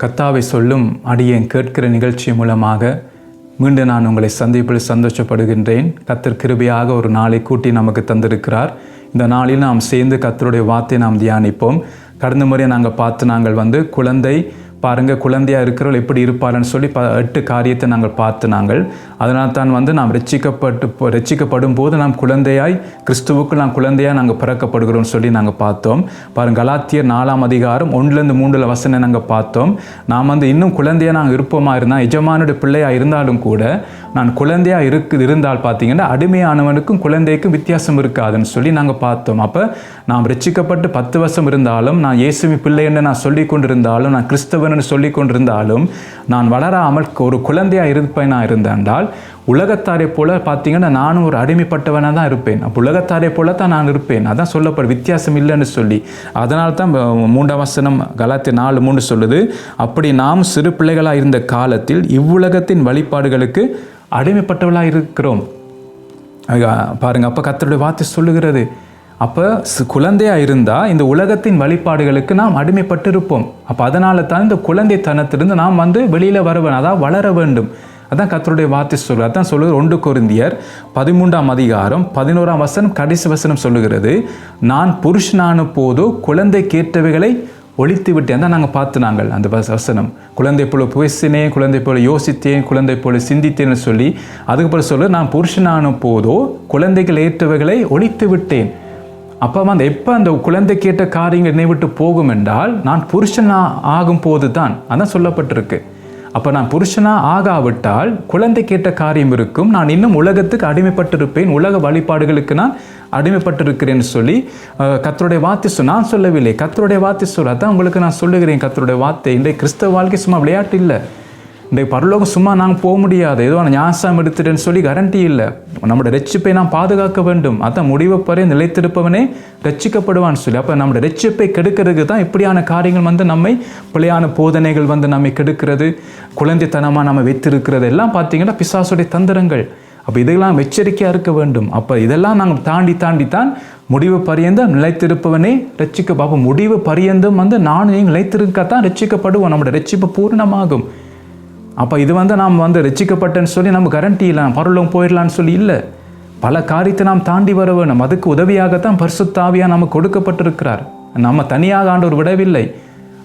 கத்தாவை சொல்லும் அடியேன் கேட்கிற நிகழ்ச்சி மூலமாக மீண்டும் நான் உங்களை சந்திப்பில் சந்தோஷப்படுகின்றேன். கத்தர் கிருபையாக ஒரு நாளை கூட்டி நமக்கு தந்திருக்கிறார். இந்த நாளில் நாம் சேர்ந்து கத்தருடைய வார்த்தையை நாம் தியானிப்போம். கடந்த முறை நாங்கள் பார்த்து நாங்கள் வந்து குழந்தை பாருங்கள் குழந்தையாக இருக்கிறவள் எப்படி இருப்பாருன்னு சொல்லி ப எட்டு காரியத்தை நாங்கள் பார்த்து நாங்கள் அதனால் தான் வந்து நாம் ரட்சிக்கப்பட்டு ரட்சிக்கப்படும் போது நாம் குழந்தையாய் கிறிஸ்துவுக்கு நாம் குழந்தையாக நாங்கள் பிறக்கப்படுகிறோம்னு சொல்லி நாங்கள் பார்த்தோம். பாருங்கள் கலாத்தியர் நாலாம் அதிகாரம் ஒன்றுலேருந்து மூன்றில் வசனம் நாங்கள் பார்த்தோம். நாம் வந்து இன்னும் குழந்தையாக நாங்கள் இருப்போமா இருந்தால் எஜமானுடைய பிள்ளையாக இருந்தாலும் கூட நான் குழந்தையாக இருக்கு இருந்தால் பார்த்தீங்கன்னா அடிமையானவனுக்கும் குழந்தைக்கும் வித்தியாசம் இருக்காதுன்னு சொல்லி நாங்கள் பார்த்தோம். அப்போ நாம் ரட்சிக்கப்பட்டு பத்து வருஷம் இருந்தாலும் நான் இயேசுமி பிள்ளைன்னு நான் சொல்லி கொண்டிருந்தாலும் நான் கிறிஸ்தவன் சொல்லி கொண்டிருந்தாலும் நான் வளராமல் ஒரு குழந்தையாக இருப்பேனா இருந்தால் உலகத்தாரை போல பார்த்தீங்கன்னா நானும் ஒரு அடிமைப்பட்டவனாக தான் இருப்பேன். அப்போ உலகத்தாரை போல தான் நான் இருப்பேன். அதான் சொல்லப்படும் வித்தியாசம் இல்லைன்னு சொல்லி. அதனால தான் மூன்றாம் வசனம் கலாத்தி நாலு மூணு சொல்லுது அப்படி நாம் சிறு பிள்ளைகளாக இருந்த காலத்தில் இவ்வுலகத்தின் வழிபாடுகளுக்கு அடிமைப்பட்டவளாக இருக்கிறோம். பாருங்க அப்போ கத்தருடைய வார்த்தை சொல்லுகிறது. அப்போ குழந்தையாக இருந்தால் இந்த உலகத்தின் வழிபாடுகளுக்கு நாம் அடிமைப்பட்டு இருப்போம் அப்போ அதனால தான் இந்த குழந்தைத்தனத்திலிருந்து நாம் வந்து வெளியில் வர வேண்டும் அதான் வளர வேண்டும். அதான் கத்தருடைய வார்த்தை சொல்லுவார் அதான் சொல்லுது ஒன்று குருந்தியர் பதிமூன்றாம் அதிகாரம் பதினோராம் வசனம் கடைசி வசனம் சொல்லுகிறது நான் புருஷனான போதோ குழந்தை கேட்டவைகளை ஒழித்து விட்டேன் தான் நாங்கள் பார்த்து நாங்கள் அந்த வசனம். குழந்தை போல பேசினேன் குழந்தை போல யோசித்தேன் குழந்தை போல சிந்தித்தேன்னு சொல்லி அதுக்கப்புறம் சொல்ல நான் புருஷனான போதோ குழந்தைகள் ஏற்றவைகளை ஒழித்து விட்டேன். அப்போ அந்த எப்போ அந்த குழந்தை கேட்ட காரியங்கள் என்னை விட்டு போகும் என்றால் நான் புருஷனா ஆகும் போது தான் அதான் சொல்லப்பட்டிருக்கு. அப்போ நான் புருஷனா ஆகாவிட்டால் குழந்தை கேட்ட காரியம் இருக்கும். நான் இன்னும் உலகத்துக்கு அடிமைப்பட்டிருப்பேன். உலக வழிபாடுகளுக்கு நான் அடிமைப்பட்டிருக்கிறேன்னு சொல்லி கத்தருடைய வார்த்தை சொல் நான் சொல்லவில்லை. கத்தருடைய வார்த்தை சொல் அதான் உங்களுக்கு நான் சொல்லுகிறேன். கத்தருடைய வார்த்தை. இன்றைய கிறிஸ்தவ வாழ்க்கை சும்மா விளையாட்டு இல்லை. இந்த பரலோகம் சும்மா நாங்கள் போக முடியாது. ஏதோ நான் ஞாசம் எடுத்துட்டேன்னு சொல்லி கரண்டி இல்லை. நம்முடைய ரட்சிப்பை நாம் பாதுகாக்க வேண்டும். அதான் முடிவு பறை நிலைத்திருப்பவனே ரட்சிக்கப்படுவான்னு சொல்லி. அப்போ நம்மளோட ரட்சிப்பை கெடுக்கிறதுக்கு தான் இப்படியான காரியங்கள் வந்து நம்மை பிள்ளையான போதனைகள் வந்து நம்மை கெடுக்கிறது குழந்தைத்தனமாக நம்ம வைத்திருக்கிறது. எல்லாம் பார்த்தீங்கன்னா பிசாசுடைய தந்திரங்கள். அப்போ இதெல்லாம் எச்சரிக்கையாக இருக்க வேண்டும். அப்போ இதெல்லாம் நாங்கள் தாண்டி தாண்டி தான் முடிவு பரியந்தம் நிலைத்திருப்பவனே ரட்சிக்க பார்ப்போம் முடிவு பரியந்தம் வந்து நான் நீங்கள் நிலைத்திருக்கத்தான் ரட்சிக்கப்படுவோம். நம்மளோட ரட்சிப்பு பூர்ணமாகும். அப்போ இது வந்து நாம் வந்து ரட்சிக்கப்பட்டேன்னு சொல்லி நம்ம கரண்டி இல்லை பரலோகம் போயிடலான்னு சொல்லி இல்லை. பல காரியத்தை நாம் தாண்டி வர வேணும். அதுக்கு உதவியாகத்தான் பரிசுத்தாவியாக நமக்கு கொடுக்கப்பட்டிருக்கிறார். நம்ம தனியாக ஆண்டவர் விடவில்லை.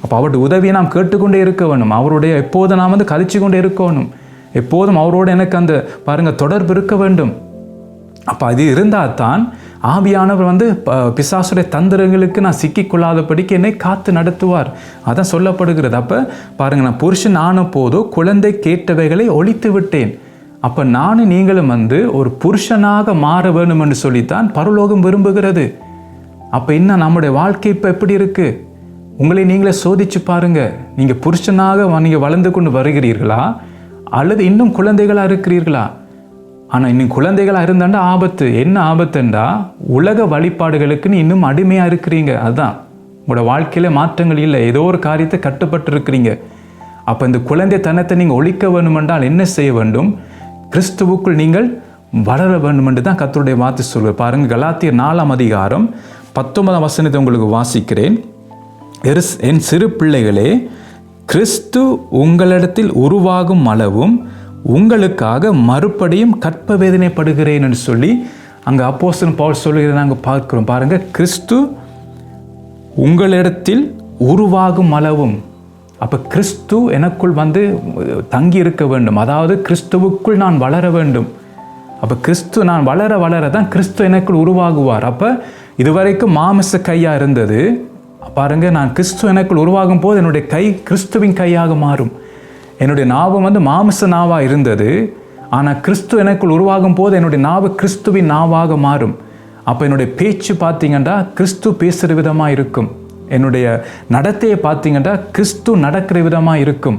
அப்போ அவருடைய உதவியை நாம் கேட்டுக்கொண்டே இருக்க வேணும். அவருடைய எப்போதும் நாம் வந்து கழிச்சு கொண்டே இருக்கணும் எப்போதும் அவரோடு எனக்கு அந்த பாருங்கள் தொடர்பு இருக்க வேண்டும். அப்போ அது இருந்தால் தான் ஆவியானவர் வந்து பிசாசுடைய தந்திரங்களுக்கு நான் சிக்கிக்கொள்ளாதபடிக்கு என்னை காத்து நடத்துவார். அதான் சொல்லப்படுகிறது. அப்போ பாருங்க நான் புருஷன் ஆன போதோ குழந்தை கேட்டவைகளை ஒழித்து விட்டேன். அப்போ நானும் நீங்களும் வந்து ஒரு புருஷனாக மாற வேணும் என்று சொல்லித்தான் பரலோகம் விரும்புகிறது. அப்போ இன்னும் நம்முடைய வாழ்க்கை இப்போ எப்படி இருக்குது உங்களை நீங்களே சோதிச்சு பாருங்கள் நீங்கள் புருஷனாக நீங்கள் வளர்ந்து கொண்டு வருகிறீர்களா? அல்லது இன்னும் குழந்தைகளாக இருக்கிறீர்களா? ஆனால் இன்னும் குழந்தைகளாக இருந்தாண்டா ஆபத்து. என்ன ஆபத்துண்டா? உலக வழிபாடுகளுக்குன்னு இன்னும் அடிமையாக இருக்கிறீங்க. அதுதான். உங்களோட வாழ்க்கையில் மாற்றங்கள் இல்லை. ஏதோ ஒரு காரியத்தை கட்டுப்பட்டு இருக்கிறீங்க அப்போ இந்த குழந்தை தனத்தை நீங்கள் ஒழிக்க வேண்டுமென்றால் என்ன செய்ய வேண்டும்? கிறிஸ்துவுக்குள் நீங்கள் வளர வேண்டும் என்று தான் கத்தருடைய வார்த்தை சொல்வார் பாருங்கள் கலாத்தியர் நாலாம் அதிகாரம் பத்தொன்பதாம் வசனத்தை உங்களுக்கு வாசிக்கிறேன். எருஸ்- என் சிறு பிள்ளைகளே கிறிஸ்து உங்களிடத்தில் உருவாகும் அளவும் உங்களுக்காக மறுபடியும் கற்ப வேதனைப்படுகிறேன் என்று சொல்லி அங்கே அப்போசன் பவுல் சொல்லுகிறத நாங்கள் பார்க்குறோம். பாருங்கள் கிறிஸ்து உங்களிடத்தில் உருவாகும் அளவும் அப்போ கிறிஸ்து எனக்குள் வந்து தங்கி இருக்க வேண்டும். அதாவது கிறிஸ்துவுக்குள் நான் வளர வேண்டும். அப்போ கிறிஸ்து நான் வளர வளர தான் கிறிஸ்து எனக்குள் உருவாகுவார். அப்போ இதுவரைக்கும் மாமிச கையாக இருந்தது. பாருங்கள் நான் கிறிஸ்து எனக்குள் உருவாகும் போது என்னுடைய கை கிறிஸ்துவின் கையாக மாறும். என்னுடைய நாவம் வந்து மாமிச நாவாக இருந்தது. ஆனால் கிறிஸ்து எனக்குள் உருவாகும் போது என்னுடைய நாவு கிறிஸ்துவின் நாவாக மாறும். அப்போ என்னுடைய பேச்சு பார்த்தீங்கன்னா கிறிஸ்து பேசுகிற விதமாக இருக்கும். என்னுடைய நடத்தையை பார்த்தீங்கன்னா கிறிஸ்து நடக்கிற விதமாக இருக்கும்.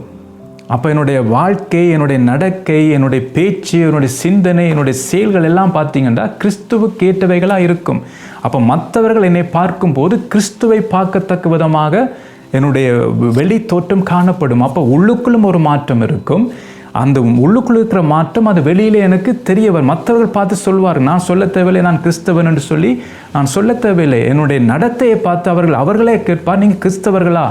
அப்போ என்னுடைய வாழ்க்கை என்னுடைய நடக்கை என்னுடைய பேச்சு என்னுடைய சிந்தனை என்னுடைய செயல்கள் எல்லாம் பார்த்தீங்கன்னா கிறிஸ்துவுக்கு ஏற்றவைகளாக இருக்கும். அப்போ மற்றவர்கள் என்னை பார்க்கும்போது கிறிஸ்துவை பார்க்கத்தக்க விதமாக என்னுடைய வெளி தோற்றம் காணப்படும். அப்போ உள்ளுக்குள்ளும் ஒரு மாற்றம் இருக்கும். அந்த உள்ளுக்குள்ள இருக்கிற மாற்றம் அது வெளியில் எனக்கு தெரிய வரும் மற்றவர்கள் பார்த்து சொல்வார் நான் சொல்ல தேவையில்லை நான் கிறிஸ்தவன் என்று சொல்லி நான் சொல்ல தேவையில்லை. என்னுடைய நடத்தையை பார்த்து அவர்கள் அவர்களே கேட்பார். நீங்கள் கிறிஸ்தவர்களா?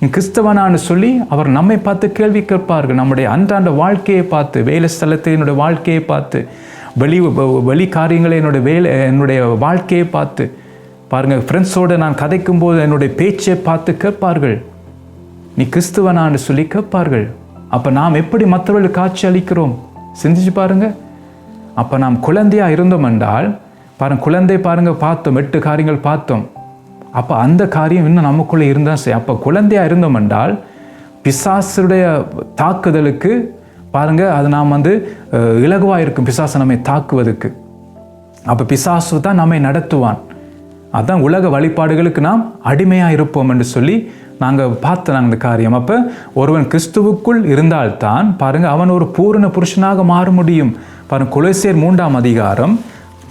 நீ கிறிஸ்தவனான்னு சொல்லி அவர் நம்மை பார்த்து கேள்வி கேட்பார்கள். நம்முடைய அன்றாண்ட வாழ்க்கையை பார்த்து வேலை ஸ்தலத்தை என்னுடைய வாழ்க்கையை பார்த்து வெளி வெளி காரியங்களை என்னுடைய வேலை என்னுடைய வாழ்க்கையை பார்த்து பாருங்கள் ஃப்ரெண்ட்ஸோடு நான் கதைக்கும் போது என்னுடைய பேச்சை பார்த்து கேட்பார்கள். நீ கிறிஸ்துவனான்னு சொல்லி கேட்பார்கள். அப்போ நாம் எப்படி மற்றவர்களுக்கு காட்சி அளிக்கிறோம்? சிந்திச்சு பாருங்கள் அப்போ நாம் குழந்தையாக இருந்தோம் என்றால் பாருங்கள் குழந்தை பாருங்கள் பார்த்தோம் எட்டு காரியங்கள் பார்த்தோம். அப்போ அந்த காரியம் இன்னும் நமக்குள்ளே இருந்தால் சரி. அப்போ குழந்தையாக இருந்தோம் என்றால் பிசாசுடைய தாக்குதலுக்கு பாருங்கள் அது நாம் வந்து இலகுவாக இருக்கும் பிசாசு நம்மை தாக்குவதற்கு. அப்போ பிசாசு தான் நம்மை நடத்துவான். அதான் உலக வழிபாடுகளுக்கு நாம் அடிமையாக இருப்போம் என்று சொல்லி நாங்கள் பார்த்த நாங்கள் இந்த காரியம். அப்போ ஒருவன் கிறிஸ்துவுக்குள் இருந்தால்தான் பாருங்கள் அவன் ஒரு பூரண புருஷனாக மாற முடியும். பாருங்க குலசேர் மூன்றாம் அதிகாரம்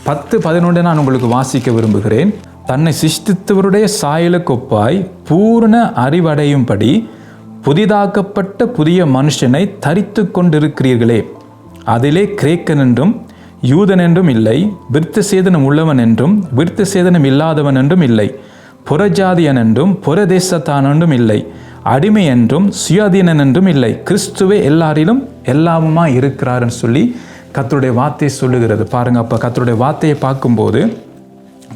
பத்து பதினொன்று நான் உங்களுக்கு வாசிக்க விரும்புகிறேன். தன்னை சிஷ்டித்தவருடைய சாயலுக்கொப்பாய் பூரண அறிவடையும்படி புதிதாக்கப்பட்ட புதிய மனுஷனை தரித்து கொண்டிருக்கிறீர்களே. அதிலே கிரேக்கன் என்றும் யூதன் என்றும் இல்லை விருத்த சேதனம் உள்ளவன் என்றும் விருத்த சேதனம் இல்லாதவன் என்றும் இல்லை புறஜாதியன் என்றும் புறதேசத்தான் என்றும் இல்லை அடிமை என்றும் சுயாதீனன் என்றும் இல்லை கிறிஸ்துவே எல்லாரிலும் எல்லாமுமா இருக்கிறாருன்னு சொல்லி கத்தருடைய வார்த்தை சொல்லுகிறது. பாருங்க அப்போ கத்தருடைய வார்த்தையை பார்க்கும்போது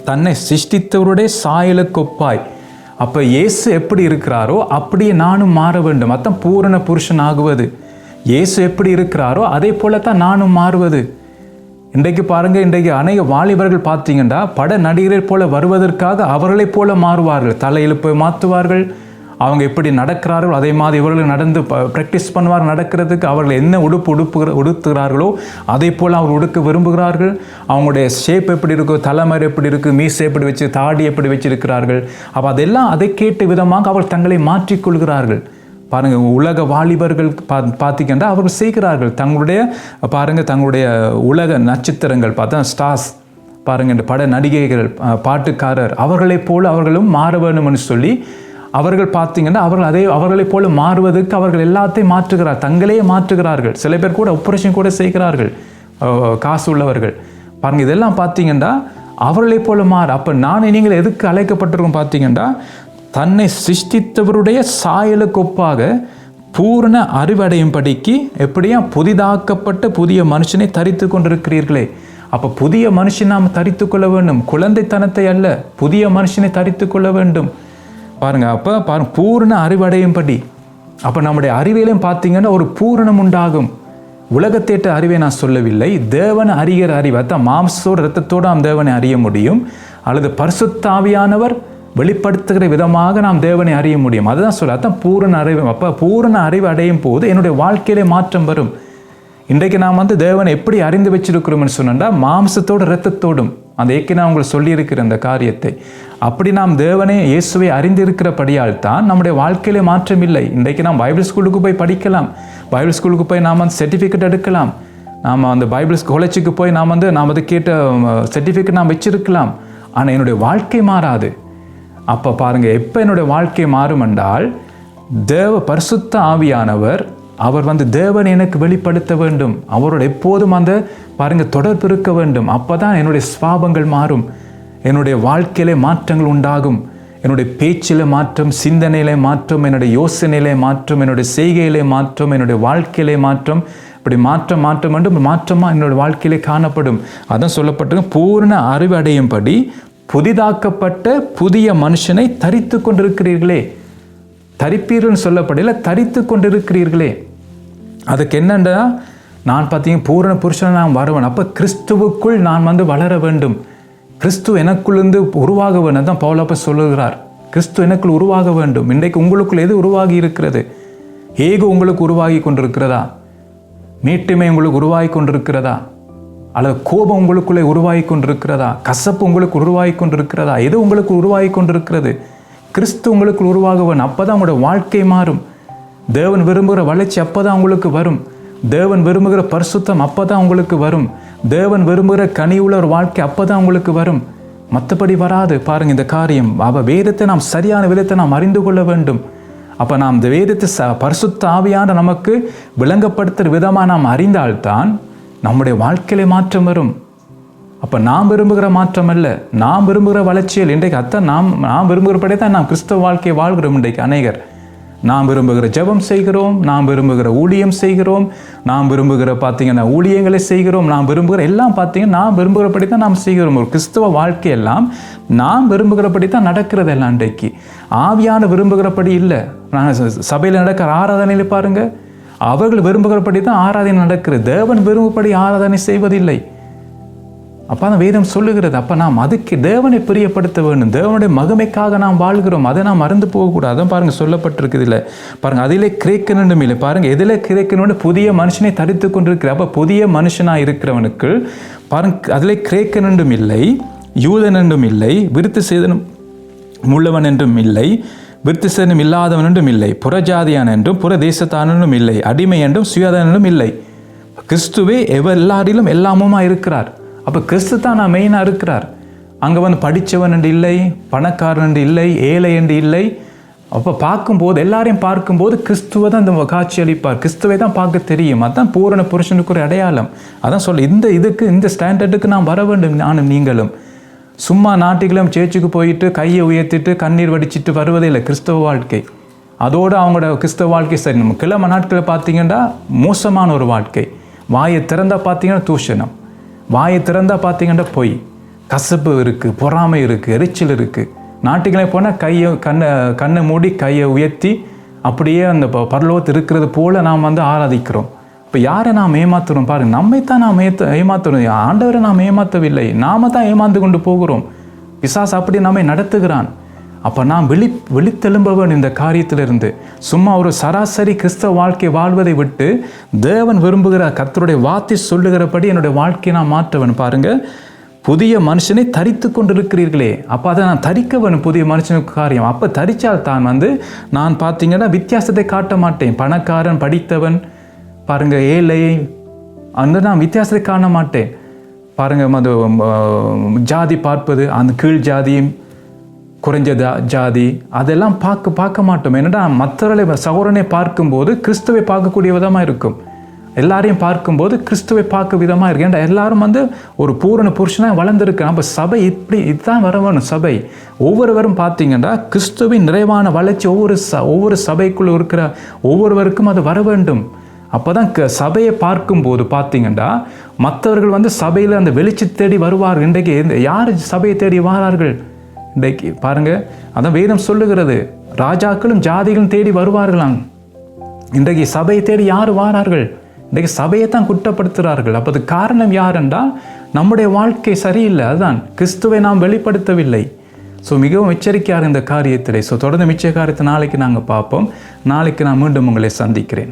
தன்னை சிருஷ்டித்தவருடைய சாயலுக்கொப்பாய். அப்போ இயேசு எப்படி இருக்கிறாரோ அப்படியே நானும் மாற வேண்டும். அதான் பூரண புருஷன் ஆகுவது இயேசு எப்படி இருக்கிறாரோ அதே போல தான் நானும் மாறுவது. இன்றைக்கு பாருங்க இன்றைக்கு அநேக வாலிபர்கள் பார்த்தீங்கன்னா பட நடிகரை போல வருவதற்காக அவர்களைப் போல மாறுவார்கள். தலையிழுப்பை மாற்றுவார்கள். அவங்க எப்படி நடக்கிறார்கள் அதே மாதிரி இவர்கள் நடந்து ப்ராக்டிஸ் பண்ணுவார் நடக்கிறதுக்கு அவர்கள் என்ன உடுப்பு உடுப்பு உடுத்துகிறார்களோ அதே போல் அவர் உடுக்க விரும்புகிறார்கள். அவங்களுடைய ஷேப் எப்படி இருக்கோ தலைமறை எப்படி இருக்குது மீசை எப்படி வச்சு தாடி எப்படி வச்சிருக்கிறார்கள். அப்போ அதெல்லாம் அதை கேட்ட விதமாக அவர் தங்களை மாற்றிக்கொள்கிறார்கள் பாருங்கள் உலக வாலிபர்கள் பா பார்த்தீங்கன்னா அவர்கள் செய்கிறார்கள். தங்களுடைய பாருங்கள் தங்களுடைய உலக நட்சத்திரங்கள் பார்த்தா ஸ்டார்ஸ் பாருங்கள் இந்த பட நடிகைகள் பாட்டுக்காரர் அவர்களைப் போல் அவர்களும் மாற வேணும்னு சொல்லி அவர்கள் பார்த்தீங்கன்னா அவர்கள் அதே அவர்களைப் போல மாறுவதற்கு அவர்கள் எல்லாத்தையும் மாற்றுகிறார். தங்களையே மாற்றுகிறார்கள். சில பேர் கூட ஆப்ரேஷன் கூட செய்கிறார்கள். காசு உள்ளவர்கள். பாருங்கள் இதெல்லாம் பார்த்தீங்கன்னா அவர்களைப் போல மாறு அப்போ நான் நீங்கள் எதுக்கு அழைக்கப்பட்டிருக்கோம் பார்த்தீங்கன்னா தன்னை சிருஷ்டித்தவருடைய சாயலுக்கு ஒப்பாக அறிவடையும் படிக்கு எப்படியா புதிதாக்கப்பட்ட புதிய மனுஷனை தரித்து கொண்டிருக்கிறீர்களே. அப்போ புதிய மனுஷன் நாம் தரித்து கொள்ள வேண்டும். குழந்தைத்தனத்தை அல்ல புதிய மனுஷனை தரித்து கொள்ள வேண்டும். பாருங்க அப்போ பாருங்க பூரண அறிவடையும்படி. அப்போ நம்முடைய அறிவியலையும் பார்த்தீங்கன்னா ஒரு பூரணம் உண்டாகும். உலகத்தேட்ட அறிவை நான் சொல்லவில்லை. தேவனை அறிகிற அறிவை. தான் மாம்சத்தோடு ரத்தத்தோடு நாம் தேவனை அறிய முடியும். அல்லது பரிசுத்தாவியானவர் வெளிப்படுத்துகிற விதமாக நாம் தேவனை அறிய முடியும். அதுதான் சொல்ல அதுதான் பூரண அறிவு. அப்போ பூரண அறிவு அடையும் போது என்னுடைய வாழ்க்கையிலே மாற்றம் வரும். இன்றைக்கு நாம் வந்து தேவனை எப்படி அறிந்து வச்சிருக்கிறோம்னு சொன்னா மாம்சத்தோடு இரத்தத்தோடும். அந்த ஏற்கனவே நான் உங்களுக்கு சொல்லியிருக்கிற அந்த காரியத்தை. அப்படி நாம் தேவனை இயேசுவை அறிந்திருக்கிறபடியால் தான் நம்முடைய வாழ்க்கையிலே மாற்றம் இல்லை. இன்றைக்கு நாம் பைபிள் ஸ்கூலுக்கு போய் படிக்கலாம். பைபிள் ஸ்கூலுக்கு போய் நாம் வந்து சர்டிஃபிகேட் எடுக்கலாம். நாம் அந்த பைபிள் காலேஜுக்கு போய் நாம் வந்து நாம் அது கேட்ட சர்டிஃபிகேட் நாம் வச்சிருக்கலாம். ஆனால் என்னுடைய வாழ்க்கை மாறாது. அப்போ பாருங்கள் எப்போ என்னுடைய வாழ்க்கை மாறும் என்றால் தேவ பரிசுத்த ஆவியானவர் அவர் வந்து தேவன் எனக்கு வெளிப்படுத்த வேண்டும். அவரோட எப்போதும் அந்த பாருங்கள் தொடர்பு இருக்க வேண்டும். அப்போ தான் என்னுடைய சுவாபங்கள் மாறும். என்னுடைய வாழ்க்கையிலே மாற்றங்கள் உண்டாகும். என்னுடைய பேச்சில் மாற்றம் சிந்தனையிலே மாற்றம் என்னுடைய யோசனையிலே மாற்றம் என்னுடைய செய்கையிலே மாற்றம் என்னுடைய வாழ்க்கையிலே மாற்றம். இப்படி மாற்றம் மாற்றம் என்று மாற்றமாக என்னுடைய வாழ்க்கையிலே காணப்படும். அதான் சொல்லப்பட்டிருக்கு பூர்ண அறிவடையும்படி புதிதாக்கப்பட்ட புதிய மனுஷனை தரித்து கொண்டிருக்கிறீர்களே. தரிப்பீர்கள் சொல்லப்படல தரித்து கொண்டிருக்கிறீர்களே. அதுக்கு என்னென்னா நான் பார்த்தீங்க பூரண புருஷனை நான் வருவேன். அப்போ கிறிஸ்துவுக்குள் நான் வந்து வளர வேண்டும். கிறிஸ்து எனக்குள்ளிருந்து உருவாக வேண்டும் தான் பவுலப்ப சொல்லுகிறார். கிறிஸ்து எனக்குள் உருவாக வேண்டும். இன்றைக்கு உங்களுக்குள் எது உருவாகி இருக்கிறது? ஏகு உங்களுக்கு உருவாகி கொண்டிருக்கிறதா? மீட்டுமை உங்களுக்கு உருவாகி கொண்டிருக்கிறதா? அல்லது கோபம் உங்களுக்குள்ளே உருவாகி கொண்டிருக்கிறதா? கசப்பு உங்களுக்கு உருவாகி கொண்டிருக்கிறதா? எது உங்களுக்கு உருவாகி கொண்டிருக்கிறது? கிறிஸ்து உங்களுக்கு உருவாக அப்போ தான் உங்களோட வாழ்க்கை மாறும். தேவன் விரும்புகிற வளர்ச்சி அப்போ தான் உங்களுக்கு வரும். தேவன் விரும்புகிற பரிசுத்தம் அப்போ தான் உங்களுக்கு வரும். தேவன் விரும்புகிற கனிவுள்ள ஒரு வாழ்க்கை அப்போ தான் உங்களுக்கு வரும். மற்றபடி வராது. பாருங்கள் இந்த காரியம். அவ வேதத்தை நாம் சரியான விதத்தை நாம் அறிந்து கொள்ள வேண்டும். அப்போ நாம் இந்த வேதத்தை ச பரிசுத்த ஆவியான நமக்கு விளங்கப்படுத்துகிற விதமாக நாம் அறிந்தால்தான் நம்முடைய வாழ்க்கையிலே மாற்றம் வரும். அப்போ நாம் விரும்புகிற மாற்றம் அல்ல. நாம் விரும்புகிற வளர்ச்சியில் இன்றைக்கு அத்தான் நாம் நாம் விரும்புகிறபடி தான் நாம் கிறிஸ்தவ வாழ்க்கையை வாழ்கிறோம் இன்றைக்கு அநேகர். நாம் விரும்புகிற ஜெபம் செய்கிறோம் நாம் விரும்புகிற ஊழியம் செய்கிறோம் நாம் விரும்புகிற பார்த்தீங்கன்னா ஊழியங்களை செய்கிறோம் நாம் விரும்புகிற எல்லாம் பார்த்தீங்கன்னா நாம் விரும்புகிறபடி தான் நாம் செய்கிறோம். ஒரு கிறிஸ்தவ வாழ்க்கையெல்லாம் நாம் விரும்புகிறபடி தான் நடக்கிறது எல்லாம் இன்றைக்கு. ஆவியான விரும்புகிறபடி இல்லை. நாங்கள் சபையில் நடக்கிற ஆராதனையில் பாருங்கள் அவர்கள் விரும்புகிறபடி தான் ஆராதனை நடக்கிறது. தேவன் விரும்பப்படி ஆராதனை செய்வதில்லை. அப்போ அந்த வேதம் சொல்லுகிறது. அப்போ நாம் அதுக்கு தேவனை பிரியப்படுத்த வேண்டும். தேவனுடைய மகிமைக்காக நாம் வாழ்கிறோம். அதை நாம் மறந்து போகக்கூடாது. அதான் பாருங்கள் சொல்லப்பட்டிருக்குது இல்லை. பாருங்கள் அதிலே கிரேக்கணும் இல்லை. பாருங்கள் எதில் கிரேக்கணும்னு புதிய மனுஷனை தரித்து கொண்டிருக்கிற அப்போ புதிய மனுஷனாக இருக்கிறவனுக்கு பாருங்க அதிலே கிரேக்கனும் இல்லை யூதன் என்றும் இல்லை விருத்து செய்தனும் உள்ளவன் என்றும் இல்லை. விருத்திசனும் இல்லாதவன் என்றும் இல்லை. புறஜாதியான் என்றும் புற தேசத்தானும் இல்லை. அடிமை என்றும் சுயாதனும் இல்லை. கிறிஸ்துவே எவ எல்லாரிலும் எல்லாமுமா இருக்கிறார். அப்போ கிறிஸ்து தான் நான் மெயினாக இருக்கிறார். அங்கே வந்து படித்தவன் என்று இல்லை பணக்காரன் என்று இல்லை ஏழை என்று இல்லை. அப்போ பார்க்கும்போது எல்லாரையும் பார்க்கும்போது கிறிஸ்துவை தான் இந்த காட்சி அளிப்பார். கிறிஸ்துவை தான் பார்க்க தெரியும். அதான் பூரண புருஷனுக்கு ஒரு அடையாளம். அதான் சொல்ல இந்த இதுக்கு இந்த ஸ்டாண்டர்டுக்கு நான் வர வேண்டும் நானும் நீங்களும். சும்மா நாட்டுக்கிழமை சேர்ச்சுக்கு போயிட்டு கையை உயர்த்திட்டு கண்ணீர் வடிச்சிட்டு வருவதே இல்லை கிறிஸ்தவ வாழ்க்கை. அதோடு அவங்களோட கிறிஸ்தவ வாழ்க்கை சரி. நம்ம கிழமை நாட்களில் பார்த்தீங்கன்னா மோசமான ஒரு வாழ்க்கை. வாயை திறந்தால் பார்த்தீங்கன்னா தூஷணம். வாயை திறந்தால் பார்த்தீங்கன்னா பொய். கசப்பு இருக்குது பொறாமை இருக்குது எரிச்சல் இருக்குது நாட்டுக்கிழமை போனால் கையை கண்ணை கண்ணை மூடி கையை உயர்த்தி அப்படியே அந்த ப- இருக்கிறது போல் நாம் வந்து ஆராதிக்கிறோம். இப்போ யாரை நாம் ஏமாத்துறோம் பாருங்க நம்மைத்தான் நாம் ஏத்த ஏமாத்துறோம். ஆண்டவரை நாம் ஏமாற்றவில்லை நாம தான் ஏமாந்து கொண்டு போகிறோம். விசாஸ் அப்படி நம்மை நடத்துகிறான். அப்போ நாம் வெளி வெளித்தெழும்பவன் இந்த காரியத்திலிருந்து. சும்மா ஒரு சராசரி கிறிஸ்தவ வாழ்க்கை வாழ்வதை விட்டு தேவன் விரும்புகிற கர்த்தருடைய வார்த்தை சொல்லுகிறபடி என்னுடைய வாழ்க்கையை நான் மாற்றவன். பாருங்கள் புதிய மனுஷனை தரித்து கொண்டிருக்கிறீர்களே. அப்போ அதை நான் தரிக்க வேணும் புதிய மனுஷனுக்கு காரியம். அப்போ தரித்தால் தான் வந்து நான் பார்த்தீங்கன்னா வித்தியாசத்தை காட்ட மாட்டேன். பணக்காரன் படித்தவன் பாருங்கள் ஏழை அந்த நான் வித்தியாசத்தை காண மாட்டேன். பாருங்கள் அது ஜாதி பார்ப்பது அந்த கீழ் ஜாதியும் குறைஞ்ச ஜா- ஜாதி அதெல்லாம் பார்க்க பார்க்க மாட்டோம். என்னடா மற்றவர்களை சகோதரனை பார்க்கும்போது கிறிஸ்துவை பார்க்கக்கூடிய விதமாக இருக்கும். எல்லாரையும் பார்க்கும்போது கிறிஸ்துவை பார்க்க விதமாக இருக்கு. ஏன்டா எல்லாரும் வந்து ஒரு பூரண புருஷனாக வளர்ந்துருக்கு. நம்ம சபை இப்படி இதுதான் வர வேணும் சபை. ஒவ்வொருவரும் பார்த்தீங்கன்னா கிறிஸ்துவின் நிறைவான வளர்ச்சி ஒவ்வொரு ச ஒவ்வொரு சபைக்குள்ளே இருக்கிற ஒவ்வொருவருக்கும் அது வர வேண்டும். அப்போ தான் க சபையை பார்க்கும்போது பார்த்தீங்கன்னா மற்றவர்கள் வந்து சபையில் அந்த வெளிச்சு தேடி வருவார்கள். இன்றைக்கு யார் சபையை தேடி வாரார்கள்? இன்றைக்கு பாருங்கள் அதான் வேதம் சொல்லுகிறது ராஜாக்களும் ஜாதிகளும் தேடி வருவார்களாம். இன்றைக்கு சபையை தேடி யார் வாரார்கள்? இன்றைக்கு சபையை தான் குற்றப்படுத்துகிறார்கள். அப்போ அது காரணம் யார் என்றால் நம்முடைய வாழ்க்கை சரியில்லை அதுதான். கிறிஸ்துவை நாம் வெளிப்படுத்தவில்லை. ஸோ மிகவும் எச்சரிக்கையாக இந்த காரியத்திலே ஸோ தொடர்ந்து மிச்ச காரியத்தை நாளைக்கு நாங்கள் பார்ப்போம். நாளைக்கு நான் மீண்டும் உங்களை சந்திக்கிறேன்.